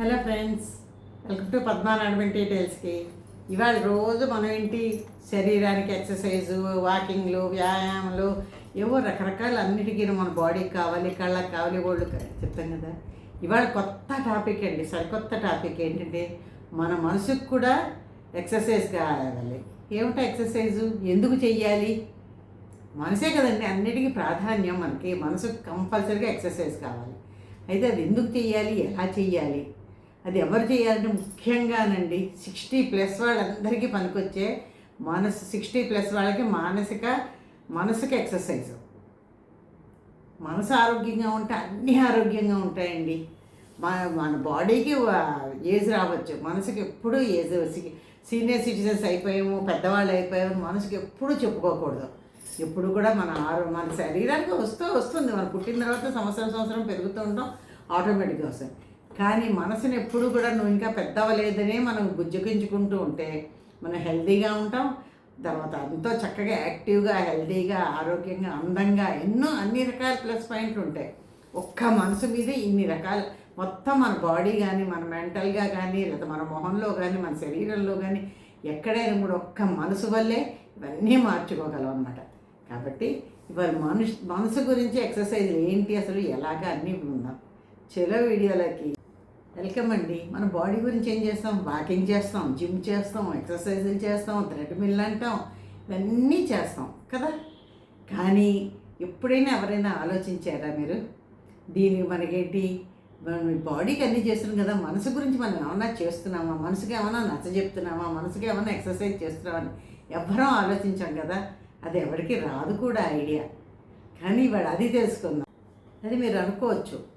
Hello friends welcome to పద్మానాడమెంట్ డీటెయిల్స్కి. ఇవాళ రోజు మనం ఏంటి? శరీరానికి ఎక్సర్సైజు వాకింగ్లు వ్యాయామాలు ఏవో రకరకాల అన్నిటికీ మన బాడీకి కావాలి కళ్ళకి కావాలి ఒళ్ళు చెప్తాం కదా. ఇవాళ కొత్త టాపిక్ అండి సరికొత్త టాపిక్ ఏంటంటే మన మనసుకు కూడా ఎక్సర్సైజ్ కావాలి. ఏమిటో ఎక్సర్సైజు? ఎందుకు చెయ్యాలి? మనసే కదండి అన్నిటికీ ప్రాధాన్యం మనకి. మనసుకు కంపల్సరీగా ఎక్సర్సైజ్ కావాలి. అయితే అది ఎందుకు చేయాలి ఎలా చేయాలి అది ఎవరు చేయాలంటే ముఖ్యంగానండి సిక్స్టీ ప్లస్ వాళ్ళందరికీ పనికొచ్చే మనసు సిక్స్టీ ప్లస్ వాళ్ళకి మానసిక మనసుకి ఎక్సర్సైజ్. మనసు ఆరోగ్యంగా ఉంటే అన్నీ ఆరోగ్యంగా ఉంటాయండి. మన మన బాడీకి ఏజ్ రావచ్చు. మనసుకి ఎప్పుడూ ఏజ్ సీనియర్ సిటిజన్స్ అయిపోయాము పెద్దవాళ్ళు అయిపోయాము మనసుకి ఎప్పుడూ చెప్పుకోకూడదు. ఎప్పుడు కూడా మన ఆరో మన శరీరానికి వస్తూ వస్తుంది. మనం పుట్టిన తర్వాత సంవత్సరం సంవత్సరం పెరుగుతూ ఉంటాం ఆటోమేటిక్గా వస్తుంది. కానీ మనసుని ఎప్పుడు కూడా నువ్వు ఇంకా పెద్దవలేదనే మనం గుజ్జగించుకుంటూ ఉంటే మనం హెల్తీగా ఉంటాం. తర్వాత ఎంతో చక్కగా యాక్టివ్గా హెల్తీగా ఆరోగ్యంగా అందంగా ఎన్నో అన్ని రకాల ప్లస్ పాయింట్లు ఉంటాయి. ఒక్క మనసు మీదే ఇన్ని రకాల. మొత్తం మన బాడీ కానీ మన మెంటల్గా కానీ లేదా మన మొహంలో కానీ మన శరీరంలో కానీ ఎక్కడైనా కూడా ఒక్క మనసు వల్లే ఇవన్నీ మార్చుకోగలం అన్నమాట. కాబట్టి ఇవాళ మనుషు మనసు గురించి ఎక్సర్సైజ్ ఏంటి అసలు ఎలాగా అన్నీ ఉందాం చెలో వీడియోలకి వెల్కమ్ అండి. మన బాడీ గురించి ఏం చేస్తాం? వాకింగ్ చేస్తాం జిమ్ చేస్తాం ఎక్సర్సైజులు చేస్తాం థ్రెడ్ మిల్ అంటాం ఇవన్నీ చేస్తాం కదా? కానీ ఎప్పుడైనా ఎవరైనా ఆలోచించారా మీరు? దీనికి మనకేంటి? మనం బాడీకి అన్నీ చేస్తున్నాం కదా మనసు గురించి మనం ఏమన్నా చేస్తున్నామా? మనసుకి ఏమైనా నచ్చ చెప్తున్నామా? మనసుకి ఏమైనా ఎక్సర్సైజ్ చేస్తున్నామని ఎవ్వరం ఆలోచించాం కదా. అది ఎవరికి రాదు కూడా ఐడియా. కానీ ఇవాడు అది తెలుసుకుందాం. అది మీరు అనుకోవచ్చు.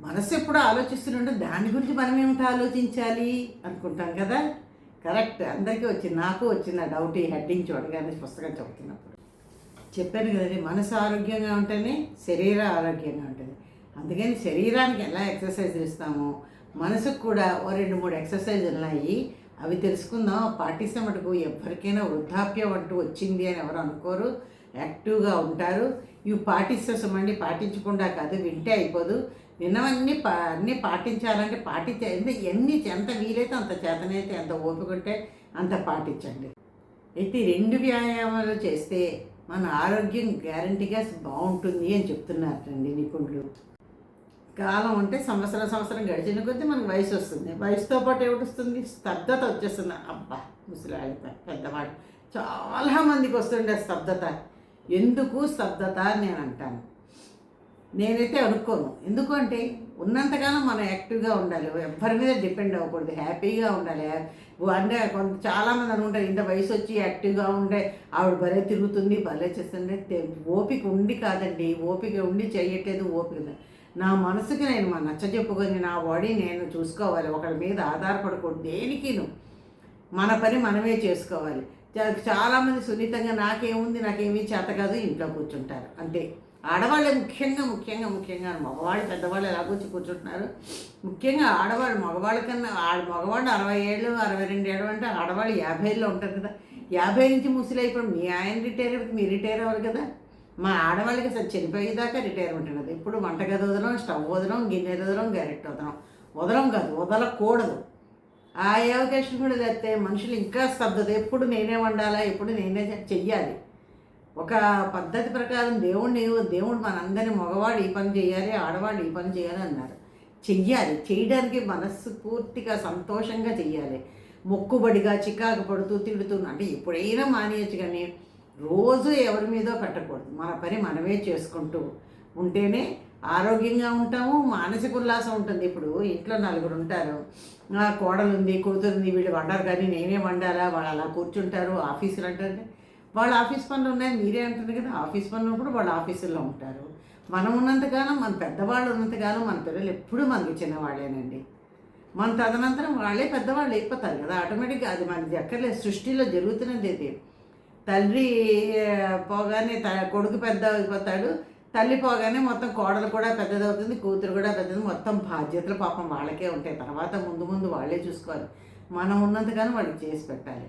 మనసు ఎప్పుడు ఆలోచిస్తుంటే దాని గురించి మనం ఏమిటి ఆలోచించాలి అనుకుంటాం కదా? కరెక్ట్. అందరికీ వచ్చింది నాకు వచ్చింది ఆ డౌట్ ఈ హెడ్డింగ్ చూడగానే పుస్తకం చదువుతున్నప్పుడు చెప్పాను కదండి మనసు ఆరోగ్యంగా ఉంటేనే శరీర ఆరోగ్యంగా ఉంటుంది. అందుకని శరీరానికి ఎలా ఎక్సర్సైజ్ ఇస్తామో మనసుకు కూడా ఓ రెండు మూడు ఎక్సర్సైజ్ ఉన్నాయి. అవి తెలుసుకుందాం. పాటిస్తే మటుకు ఎవరికైనా వృద్ధాప్యం అంటూ వచ్చింది అని ఎవరు అనుకోరు. యాక్టివ్గా ఉంటారు. ఇవి పాటిస్తే సుమండి పాటించకుండా కాదు వింటే అయిపోదు. విన్నవన్నీ పా అన్నీ పాటించాలంటే పాటించే ఎన్ని ఎంత వీలైతే అంత చేతనైతే ఎంత ఓపిక ఉంటే అంత పాటించండి. అయితే రెండు వ్యాయామాలు చేస్తే మన ఆరోగ్యం గ్యారంటీగా బాగుంటుంది అని చెప్తున్నారండి నిపుణులు. కాలం అంటే సంవత్సరం సంవత్సరం గడిచిన కొద్దీ మనకు వయసు వస్తుంది. వయసుతో పాటు ఏమిటి వస్తుంది? స్తబ్దత వచ్చేస్తుంది. అబ్బా ముసలాళ్ళ పెద్దవాడు చాలా మందికి వస్తుండే స్తబ్దత. ఎందుకు స్తబ్దత అని నేను అంటాను. నేనైతే అనుకోను. ఎందుకంటే ఉన్నంతగానో ఉన్నంతకాలం మనం యాక్టివ్గా ఉండాలి. ఎవరి మీద డిపెండ్ అవ్వకూడదు. హ్యాపీగా ఉండాలి. అంటే కొంత చాలామంది అనుకుంటారు ఇంత వయసు వచ్చి యాక్టివ్గా ఉండే ఆవిడ భలే తిరుగుతుంది భలే చేస్తుంది. ఓపిక ఉండి కాదండి. ఓపిక ఉండి చేయట్లేదు ఓపిక నా మనసుకి నేను మా నచ్చ చెప్పుకొని నా బాడీ నేను చూసుకోవాలి. ఒకరి మీద ఆధారపడకూడదు. దేనికిను? మన పని మనమే చేసుకోవాలి. చాలామంది సున్నితంగా నాకేముంది? నాకేమీ చేత కాదు. ఇంట్లో కూర్చుంటారు. అంతే. ఆడవాళ్ళే ముఖ్యంగా ముఖ్యంగా ముఖ్యంగా మగవాళ్ళు పెద్దవాళ్ళు ఎలా వచ్చి కూర్చుంటున్నారు. ముఖ్యంగా ఆడవాళ్ళు మగవాళ్ళ కన్నా ఆడ మగవాళ్ళు అరవై ఏళ్ళు అరవై రెండు ఏళ్ళు అంటే ఆడవాళ్ళు యాభైలో ఉంటారు కదా. యాభై నుంచి ముసలి అయిపోయి మీ ఆయన రిటైర్ అయిపోతే మీరు రిటైర్ అవ్వరు కదా. మా ఆడవాళ్ళకి అసలు చనిపోయేదాకా రిటైర్మెంట్ ఉండదు ఇప్పుడు వంటగది వదలం స్టవ్ వదలం గిన్నె వదలం గరెట్ వదలం వదలం కాదు వదలకూడదు. ఆ అవకాశం కూడా లేకపోతే మనుషులు ఇంకా స్తబ్దత. ఎప్పుడు నేనే వండాలా ఎప్పుడు నేనే చెయ్యాలి. ఒక పద్ధతి ప్రకారం దేవుణ్ణి దేవుడు మనందరినీ మగవాడు ఈ పని చేయాలి ఆడవాడు ఈ పని చేయాలి అన్నారు. చెయ్యాలి. చేయడానికి మనస్సు పూర్తిగా సంతోషంగా చెయ్యాలి. మొక్కుబడిగా చికాకు పడుతూ తిడుతూ అంటే ఎప్పుడైనా మానేయచ్చు కానీ రోజు ఎవరి మీదో పెట్టకూడదు. మన పని మనమే చేసుకుంటూ ఉంటేనే ఆరోగ్యంగా ఉంటాము మానసిక ఉల్లాసం ఉంటుంది. ఇప్పుడు ఇంట్లో నలుగురు ఉంటారు. నా కోడలు ఉంది కూతురు ఉంది వీళ్ళు వండారు కానీ నేనే వండాలా? వాళ్ళు అలా కూర్చుంటారు ఆఫీసులు అంటారు. వాళ్ళ ఆఫీస్ పనులు ఉన్నాయి మీరే అంటారు కదా ఆఫీస్ పనులు కూడా వాళ్ళ ఆఫీసుల్లో ఉంటారు. మనం ఉన్నంతకాలం మన పెద్దవాళ్ళు ఉన్నంతకాలం మన పిల్లలు ఎప్పుడూ మనకి చిన్నవాళ్ళేనండి. మన తదనంతరం వాళ్ళే పెద్దవాళ్ళు అయిపోతారు కదా ఆటోమేటిక్గా అది మనకి ఎక్కర్లేదు సృష్టిలో జరుగుతున్నది ఇది. తల్లి పోగానే త కొడుకు పెద్ద అయిపోతాడు తల్లి పోగానే మొత్తం కోడలు కూడా పెద్దదవుతుంది కూతురు కూడా పెద్దది మొత్తం బాధ్యతలు పాపం వాళ్ళకే ఉంటాయి. తర్వాత ముందు ముందు వాళ్ళే చూసుకోవాలి. మనం ఉన్నంతగానో వాళ్ళకి చేసి పెట్టాలి.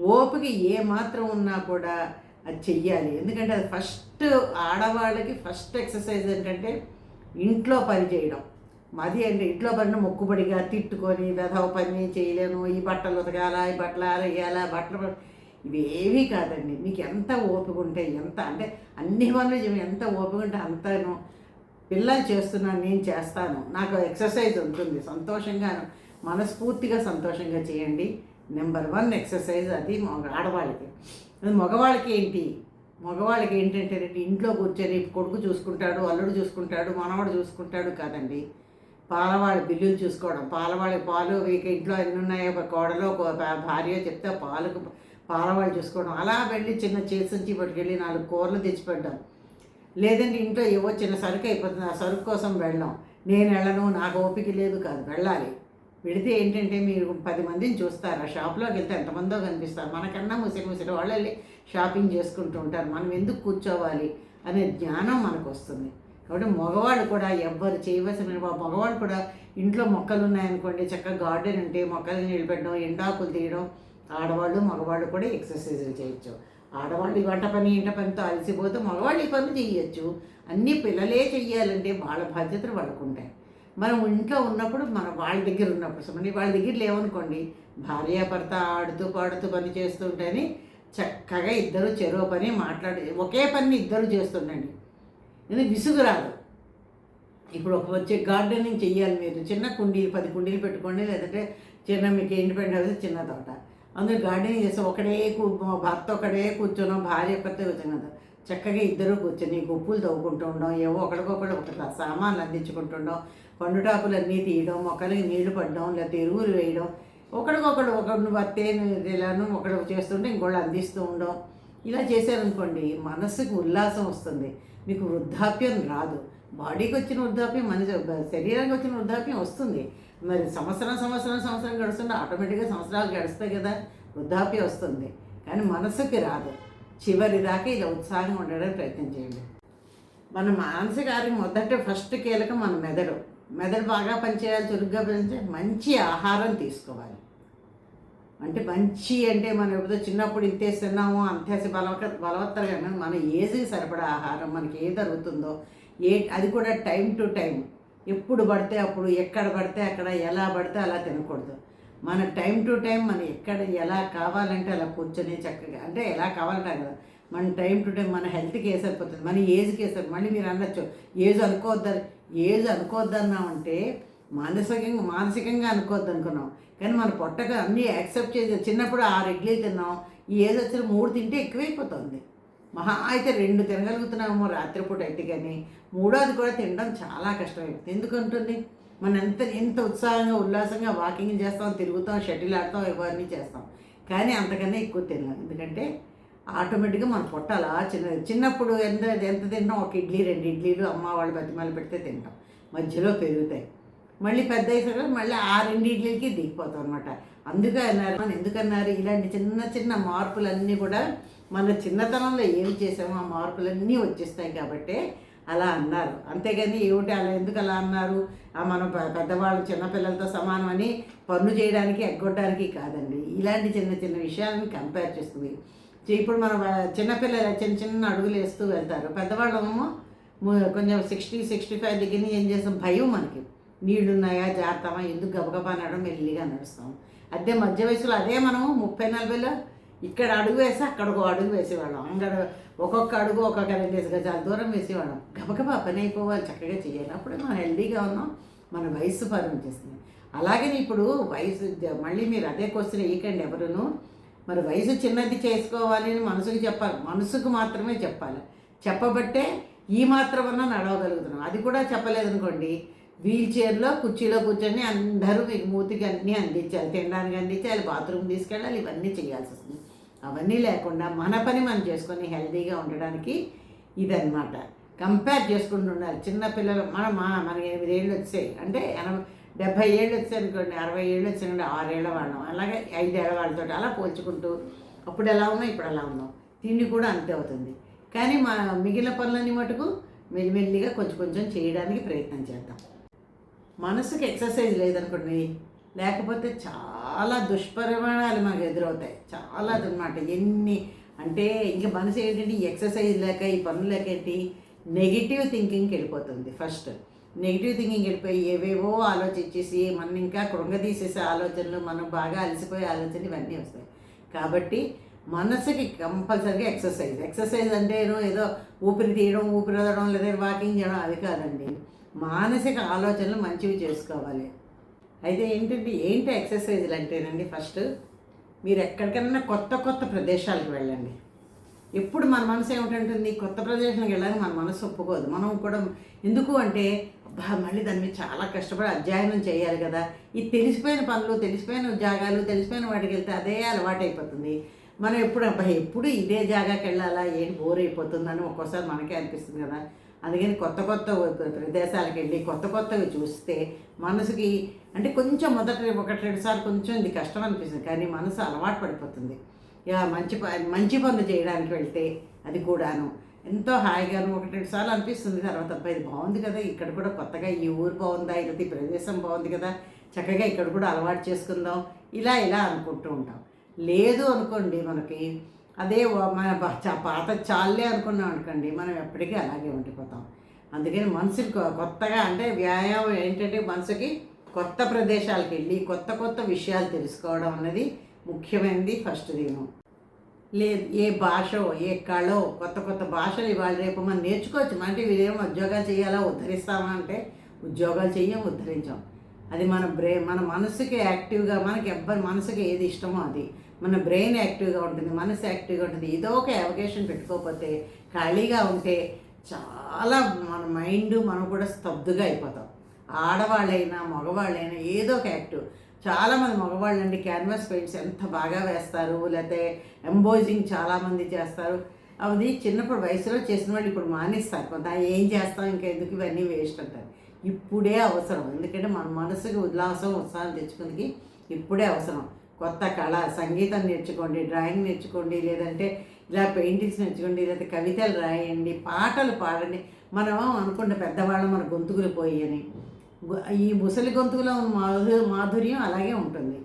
ఓపిక ఏమాత్రం ఉన్నా కూడా అది చెయ్యాలి. ఎందుకంటే అది ఫస్ట్ ఆడవాళ్ళకి ఫస్ట్ ఎక్సర్సైజ్ ఏంటంటే ఇంట్లో పని చేయడం. మాది అంటే ఇంట్లో పడిన మొక్కుబడిగా తిట్టుకొని వెధవ పని చేయలేను ఈ బట్టలు ఉతకాల ఈ బట్టలు ఆరేయాలా బట్టలు ప- ఇవేవీ కాదండి. మీకు ఎంత ఓపిక ఉంటే ఎంత అంటే అన్ని పనులు ఎంత ఓపిక ఉంటే అంతను పిల్లలు చేస్తున్నాను నేను చేస్తాను. నాకు ఎక్సర్సైజ్ ఉంటుంది. సంతోషంగాను మనస్ఫూర్తిగా సంతోషంగా చేయండి. నెంబర్ వన్ ఎక్సర్సైజ్ అది మగ ఆడవాళ్ళకి. అది మగవాళ్ళకి ఏంటి? మగవాళ్ళకి ఏంటంటే ఇంట్లో కూర్చొని కొడుకు చూసుకుంటాడు అల్లుడు చూసుకుంటాడు మనవాడు చూసుకుంటాడు కాదండి. పాలవాడి బిల్లులు చూసుకోవడం పాలవాడి పాలు ఇక ఇంట్లో ఎన్ని ఉన్నాయో ఒక కోడలో ఒక భార్య చెప్తే పాలకు పాలవాళ్ళు చూసుకోవడం. అలా వెళ్ళి చిన్న చేసి ఇప్పటికి పట్టుకెళ్ళి నాలుగు కూరలు తెచ్చిపెట్టాం లేదంటే ఇంట్లో ఏవో చిన్న సరుకు అయిపోతుంది ఆ సరుకు కోసం వెళ్ళాం నేను వెళ్ళను నాకు ఓపిక లేదు కాదు వెళ్ళాలి. వెళితే ఏంటంటే మీరు పది మందిని చూస్తారు. ఆ షాప్లోకి వెళ్తే ఎంతమందో కనిపిస్తారు. మనకన్నా ముసిరి ముసిరి వాళ్ళు వెళ్ళి షాపింగ్ చేసుకుంటూ ఉంటారు. మనం ఎందుకు కూర్చోవాలి అనే జ్ఞానం మనకు వస్తుంది కాబట్టి మగవాళ్ళు కూడా ఎవ్వరు చేయవలసిన మగవాళ్ళు కూడా ఇంట్లో మొక్కలు ఉన్నాయనుకోండి చక్కగా గార్డెన్ ఉంటే మొక్కలు నీళ్ళు పెట్టడం ఎండాకులు తీయడం ఆడవాళ్ళు మగవాళ్ళు కూడా ఎక్సర్సైజులు చేయొచ్చు. ఆడవాళ్ళు ఈ వంట పని ఇంట పనితో అలసిపోతే మగవాళ్ళు ఈ పనులు చేయొచ్చు. అన్నీ పిల్లలే చెయ్యాలంటే వాళ్ళ బాధ్యతలు వాళ్ళకు ఉంటాయి మనం ఇంట్లో ఉన్నప్పుడు మన వాళ్ళ దగ్గర ఉన్నప్పుడు సమని వాళ్ళ దగ్గర లేవనుకోండి భార్య భర్త ఆడుతూ పాడుతూ పని చేస్తుంటేనే చక్కగా ఇద్దరు చెరో పని మాట్లాడి ఒకే పని ఇద్దరు చేస్తుండండి. ఇది విసుగు రాదు ఇప్పుడు ఒక వచ్చే గార్డెనింగ్ చెయ్యాలి మీరు చిన్న కుండీలు పది కుండీలు పెట్టుకోండి లేదంటే చిన్న మీకు ఇండిపెండెంట్ అయితే చిన్న తోట. అందులో గార్డెనింగ్ చేస్తే ఒకడే కూ- భర్త ఒకడే కూర్చున్నాం భార్య భర్త కూర్చున్నాం చక్కగా ఇద్దరు కూర్చొని గుప్పులు తవ్వుకుంటూ ఉండడం ఏవో ఒకరికొకరు ఒకటి సామాన్లు అందించుకుంటుండడం పండుటాకులు అన్నీ తీయడం మొక్కలకి నీళ్ళు పడడం లేకపోతే ఎరువులు వేయడం ఒకడికొకడు ఒకడు వత్తే ఇలాను ఒకడు చేస్తుంటే ఇంకోళ్ళు అందిస్తూ ఉండడం. ఇలా చేశారనుకోండి మనసుకు ఉల్లాసం వస్తుంది. మీకు వృద్ధాప్యం రాదు. బాడీకి వచ్చిన వృద్ధాప్యం మన శరీరానికి వచ్చిన వృద్ధాప్యం వస్తుంది. మరి సంవత్సరం సంవత్సరం సంవత్సరం గడుస్తుంటే ఆటోమేటిక్గా సంవత్సరాలు గడుస్తాయి కదా వృద్ధాప్యం వస్తుంది. కానీ మనసుకి రాదు. చివరి దాకా ఇలా ఉత్సాహంగా ఉండడానికి ప్రయత్నం చేయండి. మన మానసిక ఆరోగ్యం మొదట ఫస్ట్ కీలకం మన మెదడు. మెదడు బాగా పనిచేయాలి చురుగ్గా పనిచే మంచి ఆహారం తీసుకోవాలి. అంటే మంచి అంటే మనం ఎప్పుడో చిన్నప్పుడు ఇంతేసి తిన్నాము అంతేసి బలవ బలవత్తరుగా కానీ మన ఏజ్కి సరిపడా ఆహారం మనకి ఏ దొరుకుతుందో ఏ అది కూడా టైం టు టైం. ఎప్పుడు పడితే అప్పుడు ఎక్కడ పడితే అక్కడ ఎలా పడితే అలా తినకూడదు. మన టైం టు టైం మనం ఎక్కడ ఎలా కావాలంటే అలా కూర్చొని చక్కగా అంటే ఎలా కావాలంటే కదా. మన టైం టు టైం మన హెల్త్కి ఏ సరిపోతుంది? మన ఏజ్కి ఏ సరి మళ్ళీ మీరు అనొచ్చు ఏజ్ అనుకోవద్దని ఏజ్ అనుకోవద్దన్నామంటే మానసికంగా మానసికంగా అనుకోవద్దు అనుకున్నాం. కానీ మన పొట్టగా అన్నీ యాక్సెప్ట్ చేసి చిన్నప్పుడు ఆరు ఇడ్లీ తిన్నాం. ఈ ఏజ్ వచ్చిన మూడు తింటే ఎక్కువైపోతుంది. మహా అయితే రెండు తినగలుగుతున్నామో రాత్రిపూట అయితే కానీ మూడోది కూడా తినడం చాలా కష్టమైపోతుంది. ఎందుకంటుంది మనం ఎంత ఎంత ఉత్సాహంగా ఉల్లాసంగా వాకింగ్ చేస్తాం తిరుగుతాం షటిల్ ఆడతాం ఇవన్నీ చేస్తాం. కానీ అంతకన్నా ఎక్కువ తినలేం. ఎందుకంటే ఆటోమేటిక్గా మన పొట్ట అలా చిన్న చిన్నప్పుడు ఎంత ఎంత తింటాం? ఒక ఇడ్లీ రెండు ఇడ్లీలు అమ్మ వాళ్ళు బతిమాలు పెడితే తింటాం. మధ్యలో పెరుగుతాయి. మళ్ళీ పెద్ద అయ్యేసరికి మళ్ళీ ఆ రెండు ఇడ్లీలకి దిగిపోతాం అనమాట అందుకే అన్నారు మనం ఎందుకన్నారు ఇలాంటి చిన్న చిన్న మార్పులన్నీ కూడా మన చిన్నతనంలో ఏం చేసామో ఆ మార్పులన్నీ వచ్చేస్తాయి కాబట్టి అలా అన్నారు. అంతేగాని ఏమిటి అలా ఎందుకు అలా అన్నారు? మనం పెద్దవాళ్ళు చిన్నపిల్లలతో సమానం అని పనులు చేయడానికి ఎగ్గొట్టడానికి కాదండి. ఇలాంటి చిన్న చిన్న విషయాలను కంపేర్ చేస్తుంది. ఇప్పుడు మనం చిన్నపిల్లలు చిన్న చిన్న అడుగులు వేస్తూ వెళ్తారు. పెద్దవాళ్ళేమో కొంచెం సిక్స్టీ సిక్స్టీ ఫైవ్ దగ్గర ఏం చేస్తాం? భయం మనకి. నీళ్ళున్నాయా? జాగ్రత్తమా ఎందుకు గబగబా నడడం మెల్లిగా నడుస్తాం. అదే మధ్య వయసులో అదే మనము ముప్పై నలభైలో ఇక్కడ అడుగు వేసి అక్కడ ఒక అడుగు వేసేవాళ్ళం. అంగడ ఒక్కొక్క అడుగు ఒక్కొక్క రెండు గజాల దూరం వేసేవాళ్ళం. గబగబా పని అయిపోవాలి. చక్కగా చేయాలి. అప్పుడే మనం హెల్దీగా ఉన్నాం. మన వయసు పరిమితిస్తుంది అలాగే ఇప్పుడు వయసు మళ్ళీ మీరు అదే క్వశ్చన్ వేయకండి ఎవరును. మరి వయసు చిన్నది చేసుకోవాలి అని మనసుకు చెప్పాలి. మనసుకు మాత్రమే చెప్పాలి. చెప్పబట్టే ఈ మాత్రమన్నా నడవగలుగుతున్నాం. అది కూడా చెప్పలేదనుకోండి. వీల్ చైర్లో కుర్చీలో కూర్చొని అందరూ మీకు మూతికి అన్నీ అందించాలి. తినడానికి అందించాలి. బాత్రూమ్ తీసుకెళ్ళాలి. ఇవన్నీ చేయాల్సి వస్తుంది. అవన్నీ లేకుండా మన పని మనం చేసుకొని హెల్తీగా ఉండడానికి ఇదన్నమాట. కంపేర్ చేసుకుంటూ ఉండాలి. చిన్న పిల్లలు మన మా మనకి ఎనిమిది ఏళ్ళు వచ్చాయి. అంటే ఎనభై డెబ్భై ఏళ్ళు వచ్చాయి అనుకోండి. అరవై ఏళ్ళు వచ్చాయండి ఆరేళ్ళ వాళ్ళం. అలాగే ఐదేళ్ళ వాళ్ళతో అలా పోల్చుకుంటూ అప్పుడు ఎలా ఉన్నాం ఇప్పుడు ఎలా ఉన్నాం. తిండి కూడా అంతే అవుతుంది. కానీ మా మిగిలిన పనులన్నీ మటుకు మెల్లిమెల్లిగా కొంచెం కొంచెం చేయడానికి ప్రయత్నం చేద్దాం. మనసుకి ఎక్సర్సైజ్ లేదనుకోండి లేకపోతే చాలా దుష్పరిమాణాలు మనకు ఎదురవుతాయి. చాలా అనమాట ఎన్ని అంటే ఇంకా మనసు ఏంటంటే ఎక్సర్సైజ్ లేక ఈ పనులు లేక ఏంటి? నెగిటివ్ థింకింగ్కి వెళ్ళిపోతుంది ఫస్ట్. నెగిటివ్ థింకింగ్ వెళ్ళిపోయి ఏవేవో ఆలోచించేసి మనం ఇంకా కృంగదీసేసే ఆలోచనలు మనం బాగా అలసిపోయే ఆలోచనలు ఇవన్నీ వస్తాయి. కాబట్టి మనసుకి కంపల్సరీగా ఎక్సర్సైజ్. ఎక్సర్సైజ్ అంటే ఏదో ఏదో ఊపిరి తీయడం ఊపిరి వదలడం లేదా వాకింగ్ చేయడం అది కాదండి. మానసిక ఆలోచనలు మంచివి చేసుకోవాలి. అయితే ఏంటంటే ఏంటి ఎక్సర్సైజ్లు అంటేనండి ఫస్ట్ మీరు ఎక్కడికైనా కొత్త కొత్త ప్రదేశాలకు వెళ్ళండి. ఎప్పుడు మన మనసు ఏమిటంటుంది? కొత్త ప్రదేశానికి వెళ్ళాలని మన మనసు ఒప్పుకోదు. మనం కూడా ఎందుకు అంటే అబ్బా మళ్ళీ దాని మీద చాలా కష్టపడి అధ్యయనం చేయాలి కదా. ఈ తెలిసిపోయిన పనులు తెలిసిపోయిన జాగాలు తెలిసిపోయిన వాటికి వెళ్తే అదే అలవాటు అయిపోతుంది. మనం ఎప్పుడు అబ్బా ఎప్పుడు ఇదే జాగాకి వెళ్ళాలా? ఏంటి? బోర్ అయిపోతుందని ఒక్కోసారి మనకే అనిపిస్తుంది కదా. అందుకని కొత్త కొత్త ప్రదేశాలకు వెళ్ళి కొత్త కొత్తవి చూస్తే మనసుకి అంటే కొంచెం మొదట ఒకటి రెండు సార్లు కొంచెం ఇది కష్టం అనిపిస్తుంది. కానీ మనసు అలవాటు పడిపోతుంది. మంచి ప మంచి పనులు చేయడానికి వెళ్తే అది కూడాను. ఎంతో హాయిగాను ఒకటి రెండు సార్లు అనిపిస్తుంది. తర్వాత అబ్బాయి ఇది బాగుంది కదా ఇక్కడ కూడా కొత్తగా ఈ ఊరు బాగుందా ఇది ఈ ప్రదేశం బాగుంది కదా చక్కగా ఇక్కడ కూడా అలవాటు చేసుకుందాం ఇలా ఇలా అనుకుంటూ ఉంటాం. లేదు అనుకోండి మనకి అదే మన చ- పాత చాలే అనుకున్నాం అనుకోండి మనం ఎప్పటికీ అలాగే ఉండిపోతాం. అందుకని మనసుకి కొ- కొత్తగా అంటే వ్యాయామం ఏంటంటే మనసుకి కొత్త ప్రదేశాలకు వెళ్ళి కొత్త కొత్త విషయాలు తెలుసుకోవడం అన్నది ముఖ్యమైనది ఫస్ట్ దీనం లేదు ఏ భాషో ఏ కళో కొత్త కొత్త భాషలు ఇవాళ రేపు మనం నేర్చుకోవచ్చు. అంటే వీరేమో ఉద్యోగాలు చేయాలా ఉద్ధరిస్తామా అంటే ఉద్యోగాలు చెయ్యం ఉద్ధరించాం. అది మన బ్రెయిన్ మన మనసుకి యాక్టివ్గా మనకి ఎవ్వరి మనసుకి ఏది ఇష్టమో అది. మన బ్రెయిన్ యాక్టివ్గా ఉంటుంది మనసు యాక్టివ్గా ఉంటుంది. ఏదో ఒక అవకాశం పెట్టుకోకపోతే ఖాళీగా ఉంటే చాలా మన మైండ్ మనం కూడా స్తబ్దుగా అయిపోతాం. ఆడవాళ్ళైనా మగవాళ్ళైనా ఏదో ఒక యాక్టివ్. చాలామంది మగవాళ్ళు అండి క్యాన్వాస్ పెయింట్స్ ఎంత బాగా వేస్తారు లేకపోతే ఎంబోజింగ్ చాలామంది చేస్తారు. అది చిన్నప్పుడు వయసులో చేసిన వాళ్ళు ఇప్పుడు మానేస్తారు. కొంత ఏం చేస్తాం ఇంకా ఎందుకు ఇవన్నీ వేస్ట్ అంటారు. ఇప్పుడే అవసరం. ఎందుకంటే మన మనసుకి ఉల్లాసం ఉత్సాహం తెచ్చుకుందికి ఇప్పుడే అవసరం. కొత్త కళ సంగీతం నేర్చుకోండి డ్రాయింగ్ నేర్చుకోండి లేదంటే ఇలా పెయింటింగ్స్ నేర్చుకోండి లేదంటే కవితలు రాయండి పాటలు పాడండి. మనం అనుకుంటే పెద్దవాళ్ళు మన గొంతుకులు పోయి అని. ఈ ముసలి గొంతులో మాధు మాధుర్యం అలాగే ఉంటుంది.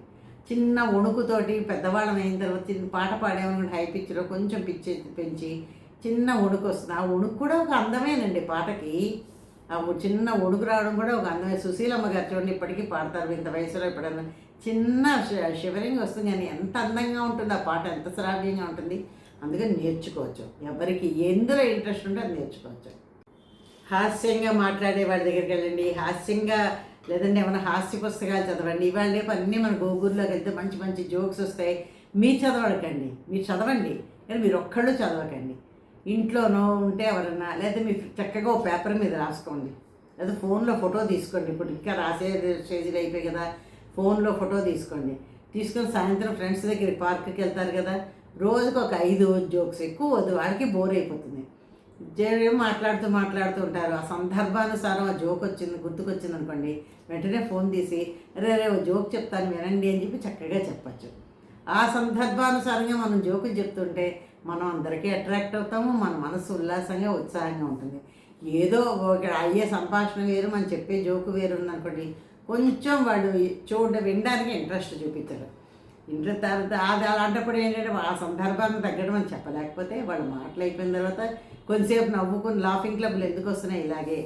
చిన్న వణుకుతోటి పెద్దవాళ్ళని అయిన తర్వాత చిన్న పాట పాడేమనుకుంటే హై పిచ్లో కొంచెం పిచ్చి పెంచి చిన్న వణుకు వస్తుంది. ఆ వణుకు కూడా ఒక అందమేనండి పాటకి. ఆ చిన్న వణుకు రావడం కూడా ఒక అందమే. సుశీలమ్మ గారు చూడండి ఇప్పటికీ పాడతారు ఇంత వయసులో ఎప్పుడన్నా. చిన్న షివరింగ్ వస్తుంది కానీ ఎంత అందంగా ఉంటుంది ఆ పాట ఎంత శ్రావ్యంగా ఉంటుంది. అందుకని నేర్చుకోవచ్చు. ఎవరికి ఎందులో ఇంట్రెస్ట్ ఉంటే అది నేర్చుకోవచ్చు. హాస్యంగా మాట్లాడే వాళ్ళ దగ్గరికి వెళ్ళండి. హాస్యంగా లేదంటే ఏమైనా హాస్య పుస్తకాలు చదవండి. ఇవాళ రేపు అన్నీ మన గోగుర్లోకి వెళ్తే మంచి మంచి జోక్స్ వస్తాయి. మీరు చదవడకండి మీరు చదవండి. కానీ మీరు ఒక్కళ్ళు చదవకండి. ఇంట్లోనో ఉంటే ఎవరన్నా లేదా మీరు చక్కగా ఒక పేపర్ మీద రాసుకోండి. లేదా ఫోన్లో ఫోటో తీసుకోండి. ఇప్పుడు ఇంకా రాసే స్టేజ్లు అయిపోయి కదా. ఫోన్లో ఫోటో తీసుకోండి. తీసుకొని సాయంత్రం ఫ్రెండ్స్ దగ్గర పార్క్కి వెళ్తారు కదా. రోజుకు ఒక ఐదు జోక్స్ ఎక్కువ వద్దు. వాడికి బోర్ అయిపోతుంది. జేం మాట్లాడుతూ మాట్లాడుతూ ఉంటారు. ఆ సందర్భానుసారం ఆ జోక్ వచ్చింది గుర్తుకొచ్చింది అనుకోండి. వెంటనే ఫోన్ తీసి రే రే ఓ జోక్ చెప్తాను వినండి అని చెప్పి చక్కగా చెప్పచ్చు. ఆ సందర్భానుసారంగా మనం జోకులు చెప్తుంటే మనం అందరికీ అట్రాక్ట్ అవుతాము మన మనసు ఉల్లాసంగా ఉత్సాహంగా ఉంటుంది. ఏదో ఒక అయ్యే సంభాషణ వేరు మనం చెప్పే జోకు వేరు ఉందనుకోండి కొంచెం వాడు చూడ వినడానికి ఇంట్రెస్ట్ చూపించరు ఇంటర్ తర్వాత అది అలాంటప్పుడు ఏంటంటే ఆ సందర్భాన్ని తగ్గడం అని చెప్పలేకపోతే వాళ్ళు మాటలు అయిపోయిన తర్వాత కొంతసేపు నవ్వుకుని లాఫింగ్ క్లబ్లు ఎందుకు వస్తున్నాయి ఇలాగే?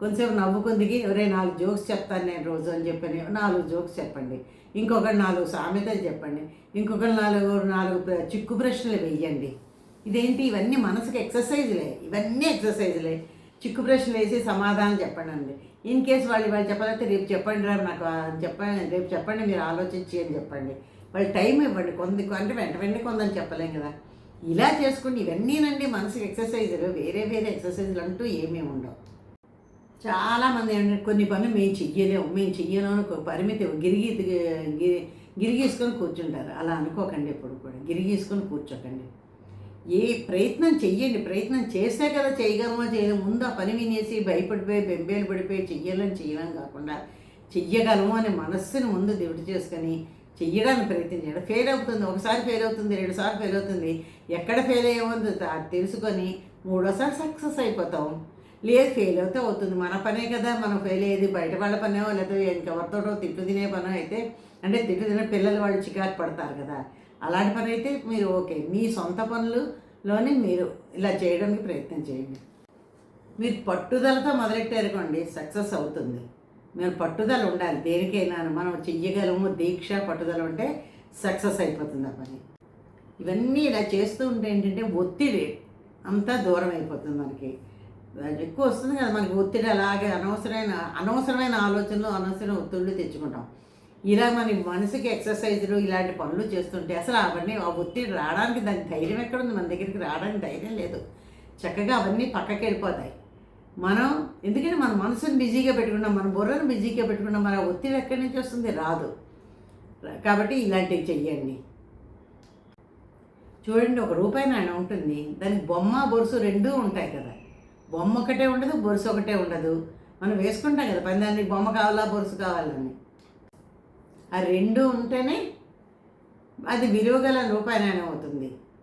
కొంతసేపు నవ్వుకుందికి ఎవరే నాలుగు జోక్స్ చెప్తాను నేను రోజు అని చెప్పని నాలుగు జోక్స్ చెప్పండి. ఇంకొకటి నాలుగు సామెతలు చెప్పండి. ఇంకొకటి నాలుగు నాలుగు చిక్కు ప్రశ్నలు వెయ్యండి ఇదేంటి? ఇవన్నీ మనసుకి ఎక్సర్సైజ్లే ఇవన్నీ ఎక్సర్సైజ్లే చిక్కు ప్రశ్నలు వేసి సమాధానం చెప్పండి అండి ఇన్ కేసు వాళ్ళు ఇవాళ చెప్పాలంటే రేపు చెప్పండి రా నాకు చెప్పండి రేపు చెప్పండి మీరు ఆలోచించి అని చెప్పండి. వాళ్ళు టైం ఇవ్వండి. కొంది అంటే వెంట వెంటనే కొందని చెప్పలేం కదా. ఇలా చేసుకుంటే ఇవన్నీనండి మనసుకి ఎక్సర్సైజులు వేరే వేరే ఎక్సర్సైజులు అంటూ ఏమీ ఉండవు. చాలామంది ఏంటంటే కొన్ని పనులు మేము చెయ్యలేము. మేము చెయ్యలేము అని ఒక పరిమితి గిరిగి గిరిగీసుకొని కూర్చుంటారు. అలా అనుకోకండి ఎప్పుడు కూడా. గిరిగీసుకొని కూర్చోకండి. ఏ ప్రయత్నం చెయ్యండి. ప్రయత్నం చేస్తే కదా చేయగలమో చేయలేము. ముందు ఆ పని వినేసి భయపడిపోయి బెంబేలు పడిపోయి చెయ్యాలని చేయలేం కాకుండా చెయ్యగలము అనే మనస్సుని ముందు దివిటి చేసుకొని చెయ్యడానికి ప్రయత్నం చేయడం ఫెయిల్ అవుతుంది? ఒకసారి ఫెయిల్ అవుతుంది రెండుసార్లు ఫెయిల్ అవుతుంది. ఎక్కడ ఫెయిల్ అయ్యేమో తెలుసుకొని మూడోసారి సక్సెస్ అయిపోతాం. లేదు ఫెయిల్ అవుతే అవుతుంది. మన పనే కదా మనం ఫెయిల్ అయ్యేది. బయట వాళ్ళ పనే లేకపోతే ఇంకెవరితోటో తిట్టు తినే పనో అయితే అంటే తిట్టు తినే పిల్లలు వాళ్ళు చికాకు పడతారు కదా. అలాంటి పని అయితే మీరు ఓకే. మీ సొంత పనులలోనే మీరు ఇలా చేయడానికి ప్రయత్నం చేయండి. మీరు పట్టుదలతో మొదలెట్టారుకోండి సక్సెస్ అవుతుంది. మీరు పట్టుదల ఉండాలి. దేనికైనా మనం చెయ్యగలము దీక్ష పట్టుదల ఉంటే సక్సెస్ అయిపోతుంది ఆ పని. ఇవన్నీ ఇలా చేస్తూ ఉంటే ఏంటంటే ఒత్తిడి అంతా దూరం అయిపోతుంది మనకి. ఎక్కువ వస్తుంది కదా మనకి ఒత్తిడి అలాగే అనవసరమైన అనవసరమైన ఆలోచనలు అనవసరమైన ఒత్తిళ్ళు తెచ్చుకుంటాం. ఇలా మన మనసుకి ఎక్సర్సైజులు ఇలాంటి పనులు చేస్తుంటే అసలు అవన్నీ ఆ ఒత్తిడి రావడానికి దాని ధైర్యం ఎక్కడ ఉంది మన దగ్గరికి రావడానికి ధైర్యం లేదు. చక్కగా అవన్నీ పక్కకి వెళ్ళిపోతాయి మనం ఎందుకంటే మన మనసుని బిజీగా పెట్టుకున్నాం మన బుర్రను బిజీగా పెట్టుకున్నాం మన ఒత్తిడి ఎక్కడి నుంచి వస్తుంది? రాదు. కాబట్టి ఇలాంటివి చెయ్యండి. చూడండి ఒక రూపాయి నాణ్యం ఉంటుంది దానికి బొమ్మ బొరుసు రెండూ ఉంటాయి కదా. బొమ్మ ఒకటే ఉండదు బొరుసు ఒకటే ఉండదు. మనం వేసుకుంటాం కదా పని దానికి బొమ్మ కావాలా బొరుసు కావాలని. ఆ రెండు ఉంటేనే అది విలువగల రూపాయి నాణ్యం అవుతుంది.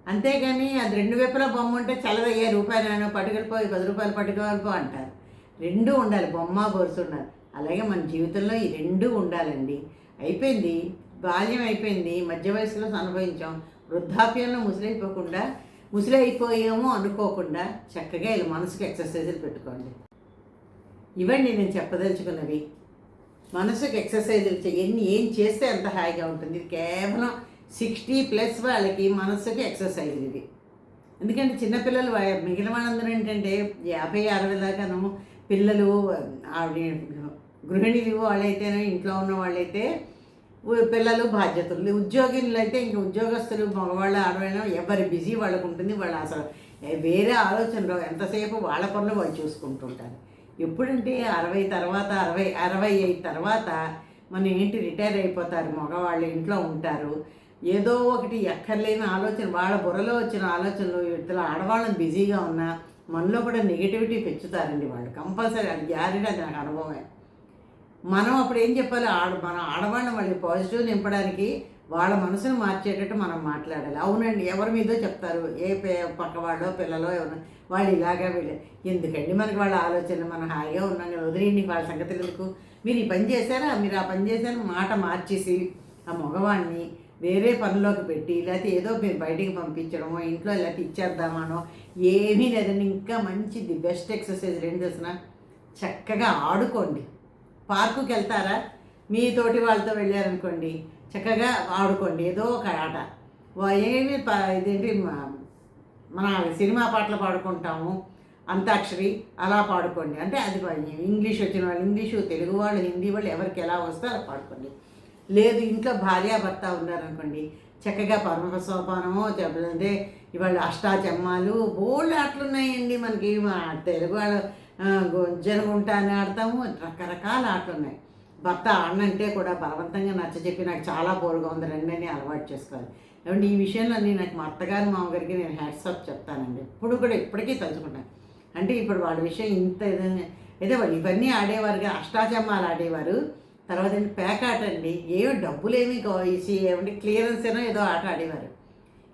అంతేగాని అది రెండు వైపులా బొమ్మ ఉంటే చల్లదయ్యే ఏ రూపాయలు పట్టుకెళ్ళిపోయి పది రూపాయలు పట్టుకెళ్ళిపో అంటారు. రెండు ఉండాలి బొమ్మ బొరుసు ఉండాలి. అలాగే మన జీవితంలో ఈ రెండు ఉండాలండి. అయిపోయింది బాల్యం అయిపోయింది మధ్య వయసులో అనుభవించాం వృద్ధాప్యంలో ముసలైపోకుండా ముసలైపోయాము అనుకోకుండా చక్కగా ఇలా మనసుకు ఎక్సర్సైజులు పెట్టుకోండి. ఇవ్వండి నేను చెప్పదలుచుకున్నవి. మనసుకు ఎక్సర్సైజులు ఎన్ని ఏం చేస్తే అంత హాయిగా ఉంటుంది? ఇది కేవలం సిక్స్టీ ప్లస్ వాళ్ళకి మనస్సుకి ఎక్సర్సైజ్ ఇది. ఎందుకంటే చిన్నపిల్లలు మిగిలిన వాళ్ళందరూ ఏంటంటే యాభై అరవై దాకాను పిల్లలు ఆవిడ గృహిణులు వాళ్ళైతేనే ఇంట్లో ఉన్న వాళ్ళైతే పిల్లలు బాధ్యతలు. ఉద్యోగులు అయితే ఇంక ఉద్యోగస్తులు మగవాళ్ళు ఆడవాళ్ళు ఎవరి బిజీ వాళ్ళకు ఉంటుంది. వాళ్ళు అసలు వేరే ఆలోచనలో ఎంతసేపు వాళ్ళ పనులు వాళ్ళు చూసుకుంటుంటారు. ఎప్పుడంటే అరవై తర్వాత అరవై అరవై ఐదు తర్వాత మన ఏంటి రిటైర్ అయిపోతారు మగవాళ్ళు ఇంట్లో ఉంటారు. ఏదో ఒకటి ఎక్కర్లేని ఆలోచన వాళ్ళ బుర్రలో వచ్చిన ఆలోచనలు ఇతర ఆడవాళ్ళని బిజీగా ఉన్నా మనలో కూడా నెగిటివిటీ పెంచుతారండి వాళ్ళు. కంపల్సరీ అది గ్యారెంటీ అది నాకు అనుభవమే. మనం అప్పుడు ఏం చెప్పాలి? ఆడ మన ఆడవాళ్ళని మళ్ళీ పాజిటివ్ నింపడానికి వాళ్ళ మనసును మార్చేటట్టు మనం మాట్లాడాలి. అవునండి ఎవరి మీదో చెప్తారు. ఏ పే పక్క వాళ్ళో పిల్లలో ఎవరు వాళ్ళు ఇలాగా వీళ్ళు. ఎందుకండి మనకి వాళ్ళ ఆలోచన మనం హాయిగా ఉన్నాం కదా వదిలేయండి వాళ్ళ సంగతి ఎందుకు మీరు ఈ పని చేశారా? మీరు ఆ పని చేశారు మాట మార్చేసి ఆ మగవాడిని వేరే పనిలోకి పెట్టి లేకపోతే ఏదో మేము బయటికి పంపించడమో ఇంట్లో లేకపోతే ఇచ్చేద్దామనో ఏమీ లేదండి. ఇంకా మంచి ది బెస్ట్ ఎక్సర్సైజ్ ఏం తెలిసిన చక్కగా ఆడుకోండి. పార్కుకి వెళ్తారా? మీ తోటి వాళ్ళతో వెళ్ళారనుకోండి చక్కగా ఆడుకోండి. ఏదో ఒక ఆట. ఏమి ఇదేంటి మన సినిమా పాటలు పాడుకుంటాము. అంతాక్షరి అలా పాడుకోండి. అంటే అది ఇంగ్లీష్ వచ్చిన వాళ్ళు ఇంగ్లీషు తెలుగు వాళ్ళు హిందీ వాళ్ళు ఎవరికి ఎలా వస్తే అలా పాడుకోండి. లేదు ఇంట్లో భార్యాభర్త ఉన్నారనుకోండి చక్కగా పరమ సోపానము చెప్పదంటే ఇవాళ అష్టాచమ్మాలు బోల్డ్ ఆటలు ఉన్నాయండి మనకి. మా తెలుగు వాళ్ళు జరుగుంటా అని ఆడతాము రకరకాల ఆటలు ఉన్నాయి భర్త ఆడనంటే కూడా బలవంతంగా నచ్చ చెప్పి నాకు చాలా బోరుగా ఉంది రండి అని అలవాటు చేసుకోవాలి. ఏమంటే ఈ విషయంలో నేను నాకు మా అత్తగారు మామగారికి నేను హ్యాట్సాప్ చెప్తానండి. ఇప్పుడు కూడా ఇప్పటికీ తలుచుకుంటాను. అంటే ఇప్పుడు వాళ్ళ విషయం ఇంత అయితే వాళ్ళు ఇవన్నీ ఆడేవారుగా అష్టాచమ్మాలు ఆడేవారు. తర్వాత ఏంటి పేకాట అండి. ఏమో డబ్బులు ఏమి ఇసి ఏమంటే క్లియరెన్స్ ఏనో ఏదో ఆట ఆడేవారు.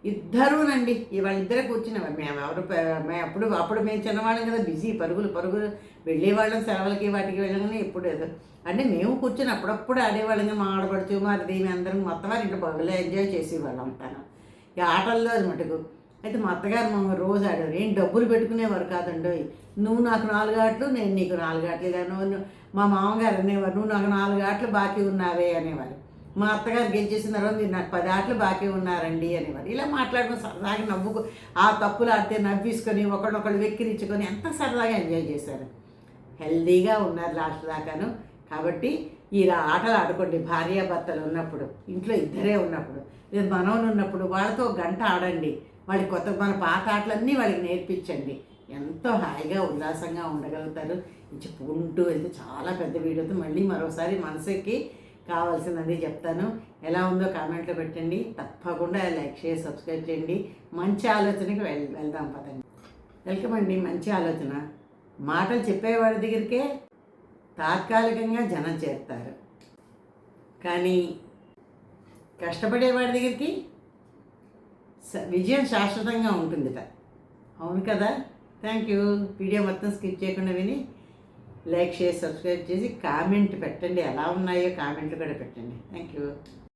ఇద్దరునండి. ఇద్దరే కూర్చునేవారు మేము ఎవరు మేము అప్పుడు అప్పుడు మేము చిన్నవాళ్ళం కదా. బిజీ పరుగులు పరుగులు వెళ్ళేవాళ్ళం సెలవులకి వాటికి వెళ్ళగానే ఎప్పుడు ఏదో. అంటే మేము కూర్చొని అప్పుడప్పుడు ఆడేవాళ్ళం మా ఆడపడుచు మరి దీని అందరం మొత్తం వారి ఇంట్లో బాగా ఎంజాయ్ చేసేవాళ్ళం అంటాను ఈ ఆటల్లో అది మటుకు. అయితే మా అత్తగారు మా రోజు ఆడేవారు ఏం డబ్బులు పెట్టుకునేవారు కాదండి నువ్వు నాకు నాలుగు ఆటలు నేను నీకు నాలుగు ఆటలు. ఇలా మా మామగారు అనేవారు నువ్వు నాకు నాలుగు ఆటలు బాకీ ఉన్నావే అనేవారు. మా అత్తగారు గెలిచేసిన తర్వాత మీరు నాకు పది ఆటలు బాకీ ఉన్నారండి అనేవారు. ఇలా మాట్లాడుకుని సరదాగా నవ్వుకు ఆ తప్పులు ఆడితే నవ్విసుకొని ఒకళ్ళొకళ్ళు వెక్కిరించుకొని ఎంత సరదాగా ఎంజాయ్ చేశారు. హెల్దీగా ఉన్నారు లాస్ట్ దాకాను. కాబట్టి ఇలా ఆటలు ఆడుకోండి. భార్యాభర్తలు ఉన్నప్పుడు ఇంట్లో ఇద్దరే ఉన్నప్పుడు లేదు మనవలు ఉన్నప్పుడు వాళ్ళతో ఒక గంట ఆడండి. వాళ్ళకి కొత్త మన పాత ఆటలన్నీ వాళ్ళకి నేర్పించండి. ఎంతో హాయిగా ఉల్లాసంగా ఉండగలుగుతారు. చెప్పుకుంటూ వెళ్తే చాలా పెద్ద వీడియోతో మళ్ళీ మరోసారి మనసుకి కావాల్సినది చెప్తాను. ఎలా ఉందో కామెంట్లో పెట్టండి. తప్పకుండా లైక్ చేసి సబ్స్క్రైబ్ చేయండి. మంచి ఆలోచనకి వెళ్ వెళ్దాం పదండి. వెల్కమ్ అండి. మంచి ఆలోచన. మాటలు చెప్పేవాడి దగ్గరికే తాత్కాలికంగా జనం చేస్తారు కానీ కష్టపడేవాడి దగ్గరికి స- విజయం శాశ్వతంగా ఉంటుందిట. అవును కదా? Thank you. వీడియో మొత్తం స్కిప్ చేయకుండా విని లైక్ చేసి సబ్స్క్రైబ్ చేసి కామెంట్ పెట్టండి. ఎలా ఉన్నాయో కామెంట్లు కూడా పెట్టండి. Thank you.